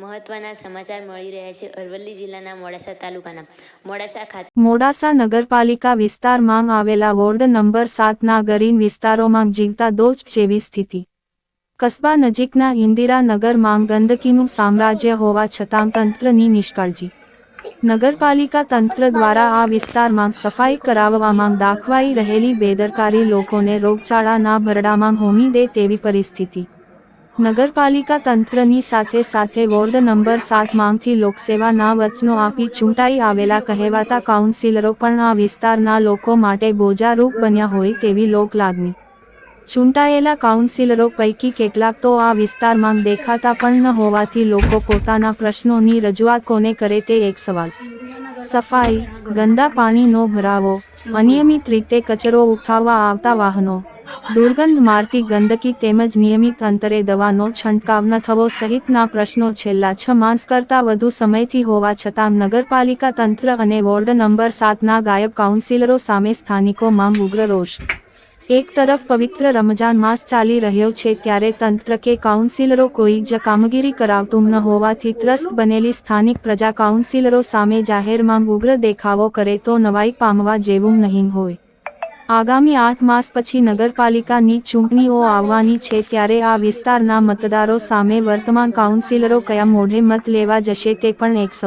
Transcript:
મહત્વના સમાચાર મળી રહ્યા છે અરવલ્લી જિલ્લાના મોડાસા તાલુકાના. મોડાસા ખાતે મોડાસા નગરપાલિકા વિસ્તારમાં આવેલા વોર્ડ નંબર સાતના ગરીન વિસ્તારોમાં જીવતા દોજ જેવી સ્થિતિ. કસ્બા નજીકના ઇન્દિરાનગરમાં ગંદકીનું સામ્રાજ્ય હોવા છતાં તંત્રની નિષ્કાળજી. નગરપાલિકા તંત્ર દ્વારા આ વિસ્તારમાં સફાઈ કરાવવામાં દાખવાઈ રહેલી બેદરકારી લોકોને રોગચાળાના ભરડામાં હોમી દે તેવી પરિસ્થિતિ. નગરપાલિકા તંત્રની સાથે સાથે વોર્ડ નંબર સાત માંગથી લોકસેવાના વચનો આપી ચૂંટાઈ આવેલા કહેવાતા કાઉન્સિલરો પણ આ વિસ્તારના લોકો માટે બોજારૂપ બન્યા હોય તેવી લોકલાગણી ચૂંટાયેલા કાઉન્સિલરો પૈકી કેટલાક તો આ વિસ્તારમાં દેખાતા પણ ન હોવાથી લોકો પોતાના પ્રશ્નોની રજૂઆત કોને કરે તે એક સવાલ. સફાઈ, ગંદા પાણીનો ભરાવો, અનિયમિત રીતે કચરો ઉઠાવવા આવતા વાહનો દુર્ગંધ મારતી ગંદકી તેમજ નિયમિત અંતરે દવાનો છંટકાવ ન થવો સહિતના પ્રશ્નો છેલ્લા છ માસ કરતા વધુ સમયથી હોવા છતાં નગરપાલિકા તંત્ર અને વોર્ડ નંબર સાતના ગાયબ કાઉન્સિલરો સામે સ્થાનિકોમાં ઉગ્ર રોષ. એક તરફ પવિત્ર રમજાન માસ ચાલી રહ્યો છે ત્યારે તંત્ર કે કાઉન્સિલરો કોઈ જ કામગીરી કરાવતું ન હોવાથી ત્રસ્ત બનેલી સ્થાનિક પ્રજા કાઉન્સિલરો સામે જાહેરમાં ઉગ્ર દેખાવો કરે તો નવાઈ પામવા જેવું નહીં હોય. આગામી આઠ માસ પછી નગરપાલિકાની ચૂંટણીઓ આવવાની છે ત્યારે આ વિસ્તારના મતદારો સામે વર્તમાન કાઉન્સિલરો કયા મોઢે મત લેવા જશે તે પણ એક